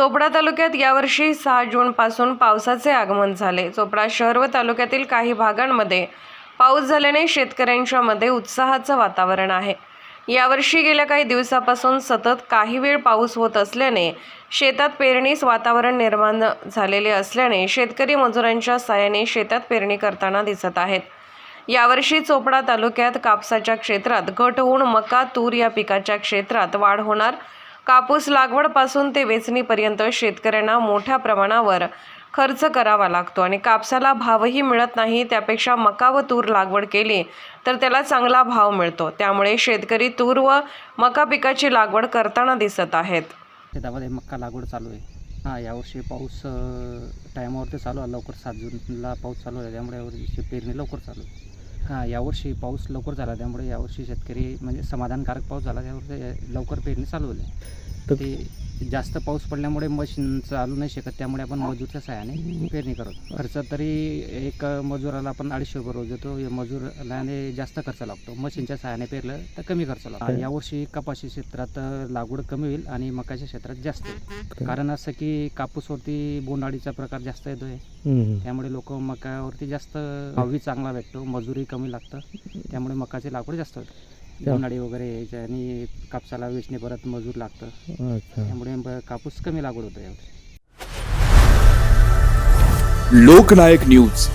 चोपडा तालुक्यात यावर्षी सहा जूनपासून पावसाचे आगमन झाले. चोपडा शहर व तालुक्यातील काही भागांमध्ये पाऊस झाल्याने शेतकऱ्यांच्या मध्ये उत्साहाचं वातावरण आहे. यावर्षी गेल्या काही दिवसापासून सतत काही वेळ पाऊस होत असल्याने शेतात पेरणीस वातावरण निर्माण झालेले असल्याने शेतकरी मजुरांच्या साहाय्याने शेतात पेरणी करताना दिसत आहेत. यावर्षी चोपडा तालुक्यात कापसाच्या क्षेत्रात घट होऊन मका तूर या पिकाच्या क्षेत्रात वाढ होणार कापूस लागवडपासून ते वेचणीपर्यंत शेतकऱ्यांना मोठ्या प्रमाणावर खर्च करावा लागतो आणि कापसाला भावही मिळत नाही त्यापेक्षा मका व तूर लागवड केली तर त्याला चांगला भाव मिळतो. त्यामुळे शेतकरी तूर व मका पिकाची लागवड करताना दिसत आहेत. शेतामध्ये मक्का लागवड चालू आहे. हां यावर्षी पाऊस टायमावरती चालू आहे. लवकर सात जूनला पाऊस चालू आहे. त्यामुळे यावर्षी पेरणी लवकर चालू आहे. हां यावर्षी पाऊस लवकर झाला त्यामुळे यावर्षी शेतकरी म्हणजे समाधानकारक पाऊस झाला त्यावर लवकर पेरणी चालू झाली. ते जास्त पाऊस पडल्यामुळे मशीन चालू नाही शकत त्यामुळे आपण मजूरच्या सहाय्याने पेरणी करतो. खर्च तरी एक मजुराला आपण अडीचशे रुपये रोज देतो मजुराला जास्त खर्च लागतो. मशीनच्या सहाय्याने पेरलं तर कमी खर्च लागतो. यावर्षी कपाशी क्षेत्रात लागवड कमी होईल आणि मकाच्या क्षेत्रात जास्त होईल. कारण असं की कापूसवरती बोंडाळीचा प्रकार जास्त येतोय. त्यामुळे लोक मकावरती जास्त भावही चांगला भेटतो मजुरी कमी लागतं. त्यामुळे मकाची लागवड जास्त होते. बोंडाळी वगैरे यायच्या आणि कापसाला वेचणे परत मजूर लागतं. अच्छा. त्यामुळे कापूस कमी लागवड होतं लोकनायक न्यूज.